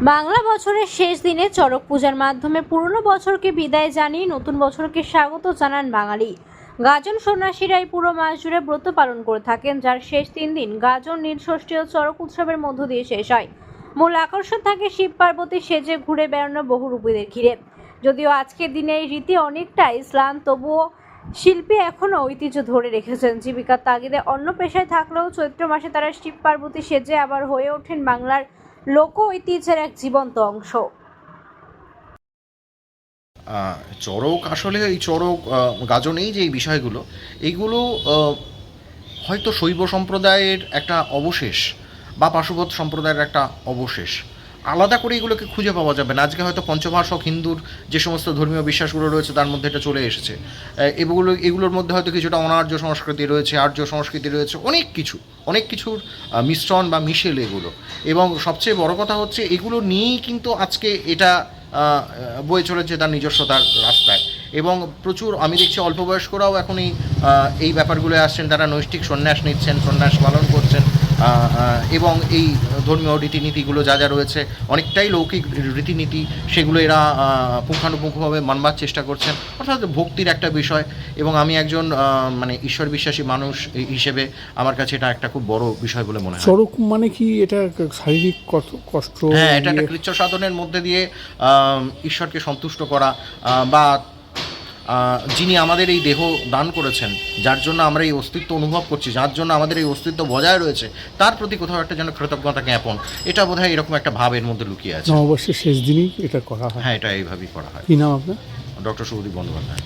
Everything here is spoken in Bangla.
বাংলা বছরের শেষ দিনে চড়ক পূজার মাধ্যমে পুরনো বছরকে বিদায় জানিয়ে নতুন বছরকে স্বাগত জানান বাঙালি। গাজন সন্ন্যাসীরা এই পুরো মাস জুড়ে ব্রত পালন করে থাকেন, যার শেষ তিন দিন গাজন, নীলষষ্ঠী ও চড়ক উৎসবের মধ্য দিয়ে শেষ হয়। মূল আকর্ষণ থাকে শিব পার্বতী সেজে ঘুরে বেড়ানো বহুরূপীদের ঘিরে। যদিও আজকের দিনে এই রীতি অনেকটা ইসলাম তবুও শিল্পী এখনও ঐতিহ্য ধরে রেখেছেন। জীবিকার তাগিদে অন্য পেশায় থাকলেও চৈত্র মাসে তারা শিব পার্বতী সেজে আবার হয়ে ওঠেন বাংলার লোক ঐতিহ্যের এক জীবন্ত অংশ। চড়ক আসলে এই চড়ক গাজনেই যে এই বিষয়গুলো এইগুলো হয়তো শৈব সম্প্রদায়ের একটা অবশেষ বা পার্শ্ববর্তী সম্প্রদায়ের একটা অবশেষ। আলাদা করে এগুলোকে খুঁজে পাওয়া যাবে না। আজকে হয়তো পঞ্চভাষক হিন্দুর যে সমস্ত ধর্মীয় বিশ্বাসগুলো রয়েছে, তার মধ্যে এটা চলে এসেছে। এগুলো, এগুলোর মধ্যে হয়তো কিছুটা অনার্য সংস্কৃতি রয়েছে, আর্য সংস্কৃতি রয়েছে, অনেক কিছু, অনেক কিছুর মিশ্রণ বা মিশেল এগুলো। এবং সবচেয়ে বড় কথা হচ্ছে, এগুলো নিয়েই কিন্তু আজকে এটা বয়ে চলেছে তার নিজস্বতার রাস্তায়। এবং প্রচুর, আমি দেখছি অল্প বয়স্করাও এখন এই ব্যাপারগুলো আসছেন, তারা নৈষ্ঠিক সন্ন্যাস নিচ্ছেন, সন্ন্যাস পালন করছেন। এবং এই ধর্মীয় রীতিনীতিগুলো যা যা রয়েছে অনেকটাই লৌকিক রীতিনীতি সেগুলো এরা পুঙ্খানুপুঙ্খভাবে মানবার চেষ্টা করছেন। অর্থাৎ ভক্তির একটা বিষয় এবং আমি একজন মানে ঈশ্বর বিশ্বাসী মানুষ হিসেবে আমার কাছে এটা একটা খুব বড় বিষয় বলে মনে হয়। চড়ক মানে কি? এটা শারীরিক কষ্ট- হ্যাঁ এটা একটা? কৃচ্ছ সাধনের মধ্যে দিয়ে ঈশ্বরকে সন্তুষ্ট করা বা যিনি আমাদের এই দেহ দান করেছেন যার জন্য আমরা এই অস্তিত্ব অনুভব করছি যার জন্য আমাদের এই অস্তিত্ব বজায় রয়েছে তার প্রতি কোথাও একটা যেন কৃতজ্ঞতা জ্ঞাপন এটা বোধহয় এরকম একটা ভাবের মধ্যে লুকিয়ে আছে। অবশ্যই শেষ দিনই এটা করা হয়। হ্যাঁ এটা এইভাবেই করা হয়। কি নাম আপনার? ডক্টর সৌদীপ বন্দ্যোপাধ্যায়।